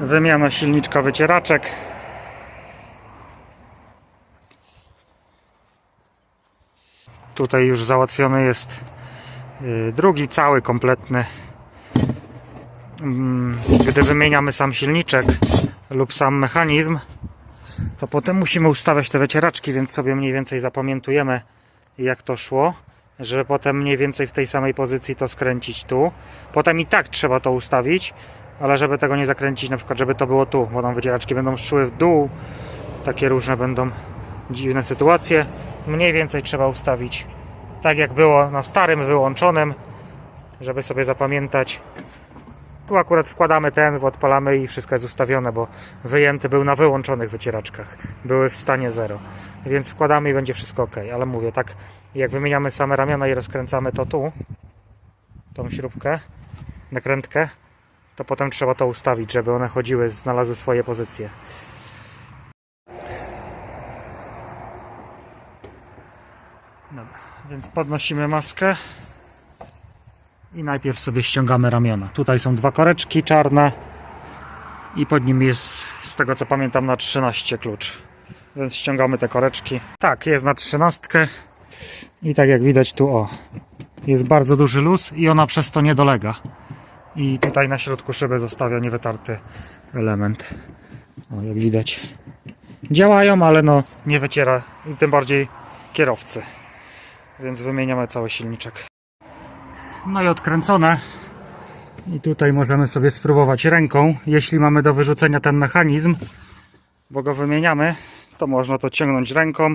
Wymiana silniczka wycieraczek. Tutaj już załatwiony jest y, drugi, cały, kompletny. Mm, Gdy wymieniamy sam silniczek lub sam mechanizm, to potem musimy ustawiać te wycieraczki, więc sobie mniej więcej zapamiętujemy jak to szło, żeby potem mniej więcej w tej samej pozycji to skręcić tu. Potem i tak trzeba to ustawić, ale żeby tego nie zakręcić, na przykład żeby to było tu, bo tam będą szły w dół, takie różne będą dziwne sytuacje. Mniej więcej trzeba ustawić tak jak było na starym wyłączonym, żeby sobie zapamiętać. Tu akurat wkładamy ten, odpalamy i wszystko jest ustawione, bo wyjęty był na wyłączonych wycieraczkach. Były w stanie 0. Więc wkładamy i będzie wszystko ok. Ale mówię, tak jak wymieniamy same ramiona i rozkręcamy to tu, tą śrubkę, nakrętkę, to potem trzeba to ustawić, żeby one chodziły, znalazły swoje pozycje. Dobra, więc podnosimy maskę i najpierw sobie ściągamy ramiona. Tutaj są dwa koreczki czarne i pod nim jest, z tego co pamiętam, na 13 klucz. Więc ściągamy te koreczki. Tak, jest na 13 i tak jak widać tu o, jest bardzo duży luz i ona przez to nie dolega. I tutaj na środku szyby zostawia niewytarty element. O, jak widać. Działają, ale no nie wyciera tym bardziej kierowcy. Więc wymieniamy cały silniczek. No i odkręcone. I tutaj możemy sobie spróbować ręką, jeśli mamy do wyrzucenia ten mechanizm, bo go wymieniamy, to można to ciągnąć ręką,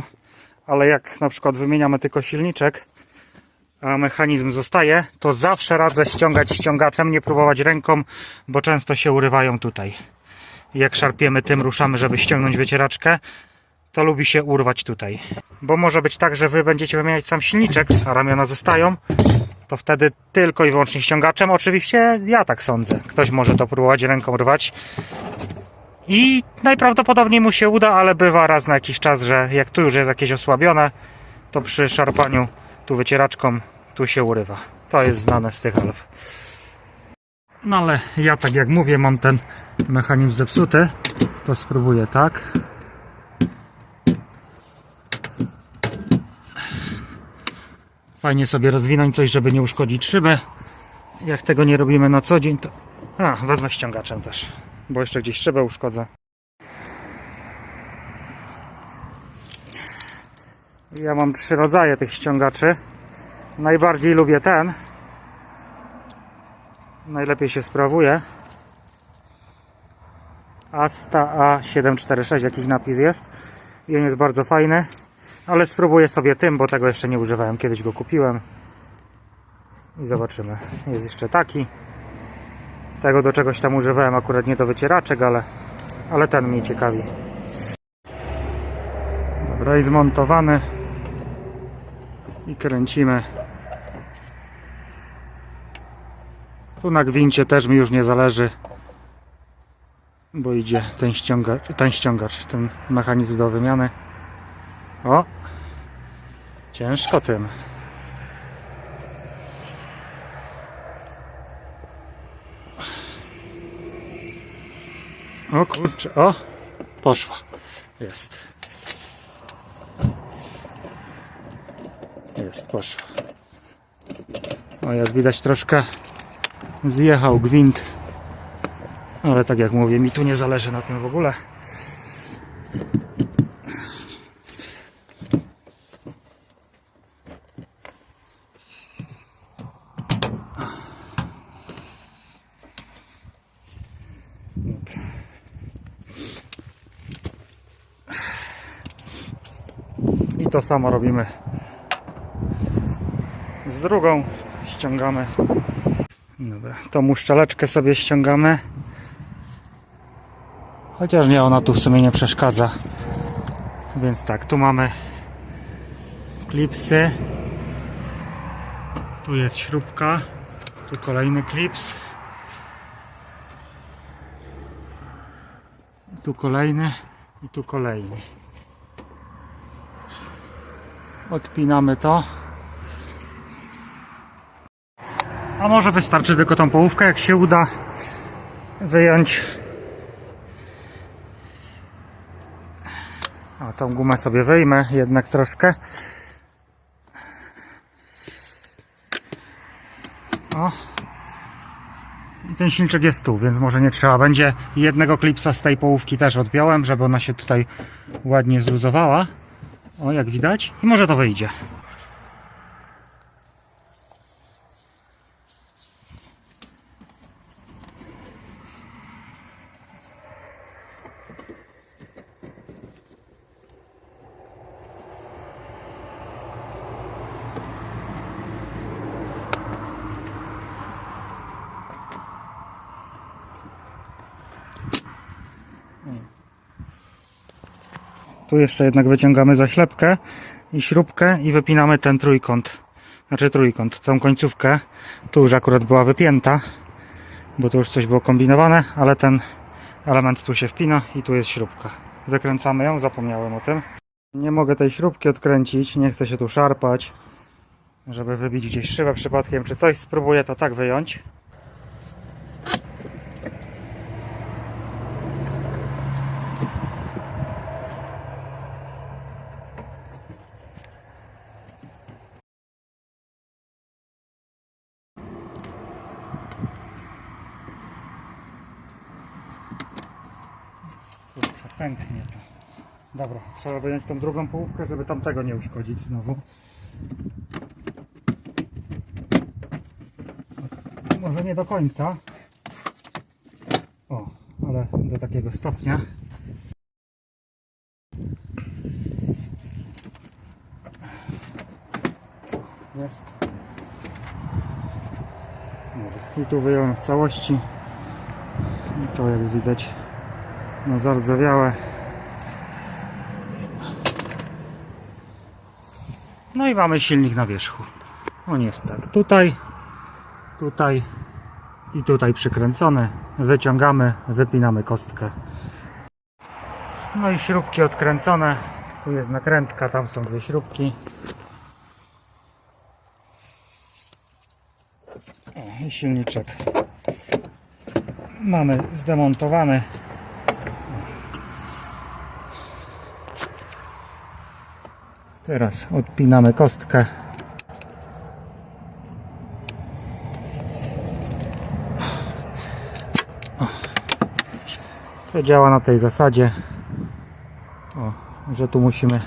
ale jak na przykład wymieniamy tylko silniczek, mechanizm zostaje, to zawsze radzę ściągać ściągaczem, nie próbować ręką, bo często się urywają tutaj. Jak szarpiemy tym, ruszamy, żeby ściągnąć wycieraczkę, to lubi się urwać tutaj. Bo może być tak, że wy będziecie wymieniać sam silniczek, a ramiona zostają, to wtedy tylko i wyłącznie ściągaczem. Oczywiście ja tak sądzę. Ktoś może to próbować ręką rwać. I najprawdopodobniej mu się uda, ale bywa raz na jakiś czas, że jak tu już jest jakieś osłabione, to przy szarpaniu tu wycieraczką tu się urywa. To jest znane z tych alf. No ale ja tak jak mówię, mam ten mechanizm zepsuty, to spróbuję tak. Fajnie sobie rozwinąć coś, żeby nie uszkodzić szybę. Jak tego nie robimy na co dzień, to... A, wezmę ściągaczem też, bo jeszcze gdzieś szybę uszkodzę. Ja mam trzy rodzaje tych ściągaczy. Najbardziej lubię ten. Najlepiej się sprawuje. Asta A746, jakiś napis jest. I on jest bardzo fajny. Ale spróbuję sobie tym, bo tego jeszcze nie używałem. Kiedyś go kupiłem. I zobaczymy. Jest jeszcze taki. Tego do czegoś tam używałem, akurat nie do wycieraczek, ale, ale ten mnie ciekawi. Dobra, i zmontowany. I kręcimy. Tu na gwincie też mi już nie zależy, bo idzie ten ściągacz, ten ściągacz, ten mechanizm do wymiany. O! Ciężko tym. O kurczę, o! Poszło. Jest. Jest, poszło. O, jak widać troszkę zjechał gwint. Ale tak jak mówię, mi tu nie zależy na tym w ogóle. I to samo robimy drugą. Ściągamy. Dobra, tą muszczeleczkę sobie ściągamy. Chociaż nie, ona tu w sumie nie przeszkadza. Więc tak, tu mamy klipsy. Tu jest śrubka. Tu kolejny klips. Tu kolejny i tu kolejny. Odpinamy to. A może wystarczy tylko tą połówkę, jak się uda wyjąć. A tą gumę sobie wyjmę jednak troszkę. O. Ten silniczek jest tu, więc może nie trzeba będzie. Jednego klipsa z tej połówki też odpiąłem, żeby ona się tutaj ładnie zluzowała. O, jak widać. I może to wyjdzie. Tu jeszcze jednak wyciągamy zaślepkę i śrubkę i wypinamy ten trójkąt. Znaczy trójkąt, całą końcówkę. Tu już akurat była wypięta, bo tu już coś było kombinowane, ale ten element tu się wpina i tu jest śrubka. Wykręcamy ją, zapomniałem o tym. Nie mogę tej śrubki odkręcić, nie chcę się tu szarpać, żeby wybić gdzieś szybę przypadkiem czy coś. Spróbuję to tak wyjąć. Kurczę, pęknie to. Dobra, trzeba wyjąć tą drugą połówkę, żeby tamtego nie uszkodzić znowu. Może nie do końca. O, ale do takiego stopnia. Jest. I tu wyjąłem w całości. I to jak widać no zardzewiałe. No i mamy silnik na wierzchu. On jest tak tutaj, tutaj i tutaj przykręcony. Wyciągamy, wypinamy kostkę. No i śrubki odkręcone. Tu jest nakrętka, tam są dwie śrubki. I silniczek mamy zdemontowany. Teraz odpinamy kostkę. To działa na tej zasadzie, o, że tu musimy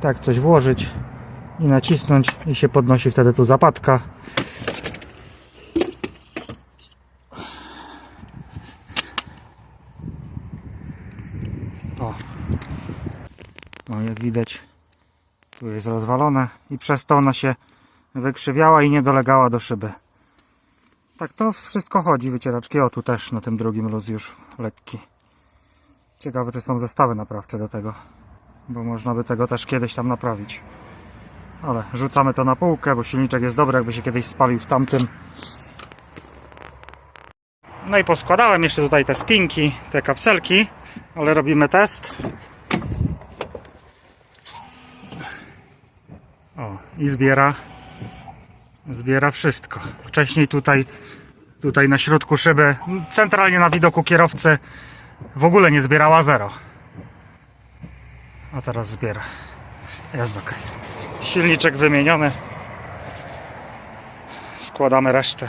tak coś włożyć i nacisnąć i się podnosi wtedy tu zapadka. O. No jak widać tu jest rozwalone i przez to ona się wykrzywiała i nie dolegała do szyby. Tak to wszystko chodzi, wycieraczki. O tu też na tym drugim luz już lekki. Ciekawe czy są zestawy naprawcze do tego, bo można by tego też kiedyś tam naprawić. Ale rzucamy to na półkę, bo silniczek jest dobry, jakby się kiedyś spalił w tamtym. No i poskładałem jeszcze tutaj te spinki, te kapselki, ale robimy test. O, i zbiera zbiera wszystko. Wcześniej tutaj tutaj na środku szyby, centralnie na widoku kierowcy w ogóle nie zbierała zero. A teraz zbiera. Jest ok. Silniczek wymieniony. Składamy resztę.